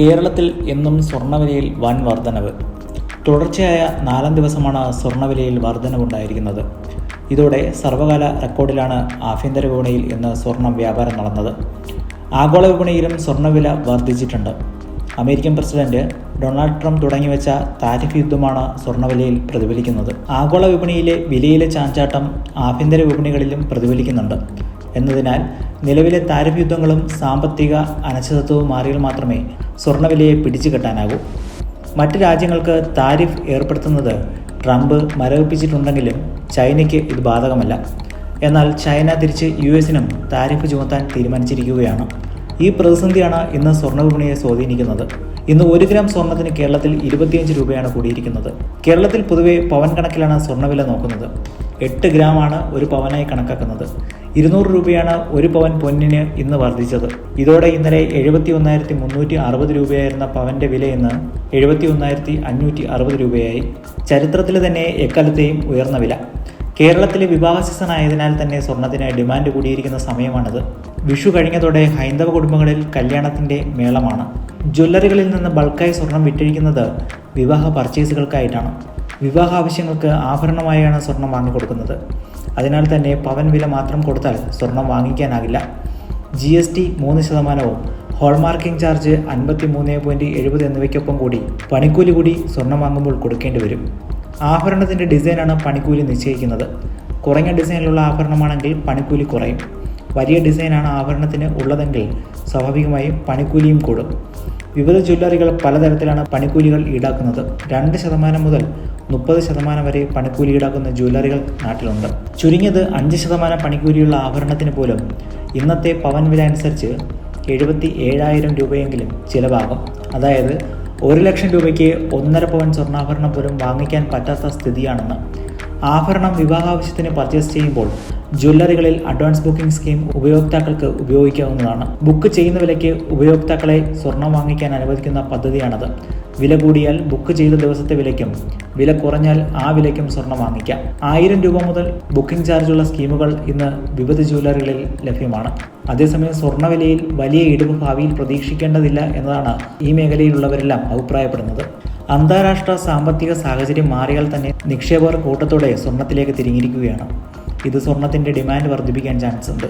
കേരളത്തിൽ എന്നും സ്വർണവിലയിൽ വൻ വർധനവ്. തുടർച്ചയായ നാലാം ദിവസമാണ് സ്വർണവിലയിൽ വർധനവുണ്ടായിരിക്കുന്നത്. ഇതോടെ സർവകാല റെക്കോർഡിലാണ് ആഭ്യന്തര വിപണിയിൽ ഇന്ന് സ്വർണം വ്യാപാരം നടന്നത്. ആഗോള വിപണിയിലും സ്വർണവില വർദ്ധിച്ചിട്ടുണ്ട്. അമേരിക്കൻ പ്രസിഡന്റ് ഡൊണാൾഡ് ട്രംപ് തുടങ്ങിവെച്ച താരിഫ് യുദ്ധമാണ് സ്വർണവിലയിൽ പ്രതിഫലിക്കുന്നത്. ആഗോള വിപണിയിലെ വിലയിലെ ചാഞ്ചാട്ടം ആഭ്യന്തര വിപണികളിലും പ്രതിഫലിക്കുന്നുണ്ട്. എന്നതിനാൽ നിലവിലെ താരഫ് യുദ്ധങ്ങളും സാമ്പത്തിക അനിശ്ചിതത്വവും മാറിയാൽ മാത്രമേ സ്വർണവിലയെ പിടിച്ചു കെട്ടാനാകൂ. മറ്റ് രാജ്യങ്ങൾക്ക് താരിഫ് ഏർപ്പെടുത്തുന്നത് ട്രംപ് മരവിപ്പിച്ചിട്ടുണ്ടെങ്കിലും ചൈനയ്ക്ക് ഇത് ബാധകമല്ല. എന്നാൽ ചൈന തിരിച്ച് യു എസിനും താരിഫ് ചുമത്താൻ തീരുമാനിച്ചിരിക്കുകയാണ്. ഈ പ്രതിസന്ധിയാണ് ഇന്ന് സ്വർണ വിപണിയെ സ്വാധീനിക്കുന്നത്. ഇന്ന് ഒരു ഗ്രാം സ്വർണത്തിന് കേരളത്തിൽ ഇരുപത്തിയഞ്ച് രൂപയാണ് കൂടിയിരിക്കുന്നത്. കേരളത്തിൽ പൊതുവെ പവൻ കണക്കിലാണ് സ്വർണവില നോക്കുന്നത്. എട്ട് ഗ്രാമാണ് ഒരു പവനായി കണക്കാക്കുന്നത്. ഇരുന്നൂറ് രൂപയാണ് ഒരു പവൻ പൊന്നിന് ഇന്ന് വർദ്ധിച്ചത്. ഇതോടെ ഇന്നലെ എഴുപത്തി ഒന്നായിരത്തി മുന്നൂറ്റി അറുപത് രൂപയായിരുന്ന പവന്റെ വില ഇന്ന് എഴുപത്തി ഒന്നായിരത്തി അഞ്ഞൂറ്റി അറുപത് രൂപയായി. ചരിത്രത്തിൽ തന്നെ എക്കാലത്തെയും ഉയർന്ന വില. കേരളത്തിലെ വിവാഹ സീസൺ ആയതിനാൽ തന്നെ സ്വർണത്തിന് ഡിമാൻഡ് കൂടിയിരിക്കുന്ന സമയമാണിത്. വിഷു കഴിഞ്ഞതോടെ ഹൈന്ദവ കുടുംബങ്ങളിൽ കല്യാണത്തിന്റെ മേളമാണ്. ജ്വല്ലറികളിൽ നിന്ന് ബൾക്കായി സ്വർണം വിറ്റഴിക്കുന്നത് വിവാഹ പർച്ചേസുകൾക്കായിട്ടാണ്. വിവാഹ ആവശ്യങ്ങൾക്ക് ആഭരണമായാണ് സ്വർണം വാങ്ങിക്കൊടുക്കുന്നത്. അതിനാൽ തന്നെ പവൻ വില മാത്രം കൊടുത്താൽ സ്വർണം വാങ്ങിക്കാനാകില്ല. ജി എസ് ടി മൂന്ന് ശതമാനവും ഹോൾമാർക്കിംഗ് ചാർജ് അൻപത്തി മൂന്ന് പോയിന്റ് എഴുപത് എന്നിവയ്ക്കൊപ്പം കൂടി പണിക്കൂലി കൂടി സ്വർണം വാങ്ങുമ്പോൾ കൊടുക്കേണ്ടി വരും. ആഭരണത്തിന്റെ ഡിസൈനാണ് പണിക്കൂലി നിശ്ചയിക്കുന്നത്. കുറഞ്ഞ ഡിസൈനിലുള്ള ആഭരണമാണെങ്കിൽ പണിക്കൂലി കുറയും. വലിയ ഡിസൈനാണ് ആഭരണത്തിന് ഉള്ളതെങ്കിൽ സ്വാഭാവികമായും പണിക്കൂലിയും കൂടും. വിവിധ ജ്വല്ലറികൾ പലതരത്തിലാണ് പണിക്കൂലികൾ ഈടാക്കുന്നത്. രണ്ട് ശതമാനം മുതൽ മുപ്പത് ശതമാനം വരെ പണിക്കൂലി ഈടാക്കുന്ന ജ്വല്ലറികൾ നാട്ടിലുണ്ട്. ചുരുങ്ങിയത് അഞ്ച് ശതമാനം പണിക്കൂലിയുള്ള ആഭരണത്തിന് പോലും ഇന്നത്തെ പവൻ വില അനുസരിച്ച് എഴുപത്തി ഏഴായിരം രൂപയെങ്കിലും ചിലവാകും. അതായത് ഒരു ലക്ഷം രൂപയ്ക്ക് ഒന്നര പവൻ സ്വർണാഭരണം പോലും വാങ്ങിക്കാൻ പറ്റാത്ത സ്ഥിതിയാണെന്ന് ആഭരണം വിവാഹാവശ്യത്തിന് പർച്ചേസ് ചെയ്യുമ്പോൾ ജ്വല്ലറികളിൽ അഡ്വാൻസ് ബുക്കിംഗ് സ്കീം ഉപയോക്താക്കൾക്ക് ഉപയോഗിക്കാവുന്നതാണ്. ബുക്ക് ചെയ്യുന്ന വിലയ്ക്ക് ഉപയോക്താക്കളെ സ്വർണം വാങ്ങിക്കാൻ അനുവദിക്കുന്ന പദ്ധതിയാണത്. വില കൂടിയാൽ ബുക്ക് ചെയ്ത ദിവസത്തെ വിലയ്ക്കും വില കുറഞ്ഞാൽ ആ വിലയ്ക്കും സ്വർണം വാങ്ങിക്കാം. ആയിരം രൂപ മുതൽ ബുക്കിംഗ് ചാർജുള്ള സ്കീമുകൾ ഇന്ന് വിവിധ ജ്വല്ലറികളിൽ ലഭ്യമാണ്. അതേസമയം സ്വർണവിലയിൽ വലിയ ഇടിവ് ഭാവിയിൽ പ്രതീക്ഷിക്കേണ്ടതില്ല എന്നതാണ് ഈ മേഖലയിലുള്ളവരെല്ലാം അഭിപ്രായപ്പെടുന്നത്. അന്താരാഷ്ട്ര സാമ്പത്തിക സാഹചര്യം മാറിയാൽ തന്നെ നിക്ഷേപകർ കൂട്ടത്തോടെ സ്വർണത്തിലേക്ക് തിരിഞ്ഞിരിക്കുകയാണ്. ഇത് സ്വർണത്തിന്റെ ഡിമാൻഡ് വർദ്ധിപ്പിക്കാൻ ചാൻസ് ഉണ്ട്.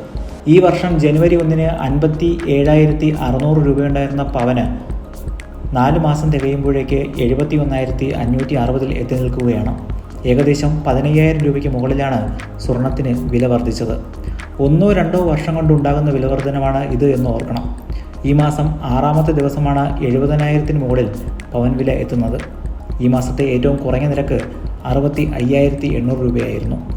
ഈ വർഷം ജനുവരി ഒന്നിന് അൻപത്തി ഏഴായിരത്തി അറുന്നൂറ് രൂപയുണ്ടായിരുന്ന പവന് നാല് മാസം തികയുമ്പോഴേക്ക് എഴുപത്തി ഒന്നായിരത്തി അഞ്ഞൂറ്റി അറുപതിൽ എത്തി നിൽക്കുകയാണ്. ഏകദേശം പതിനയ്യായിരം രൂപയ്ക്ക് മുകളിലാണ് സ്വർണത്തിന് വില വർദ്ധിച്ചത്. ഒന്നോ രണ്ടോ വർഷം കൊണ്ടുണ്ടാകുന്ന വിലവർധനമാണ് ഇത് എന്ന് ഓർക്കണം. ഈ മാസം ആറാമത്തെ ദിവസമാണ് എഴുപതിനായിരത്തിന് മുകളിൽ പവൻ വില എത്തുന്നത്. ഈ മാസത്തെ ഏറ്റവും കുറഞ്ഞ നിരക്ക് അറുപത്തി അയ്യായിരത്തി എണ്ണൂറ് രൂപയായിരുന്നു.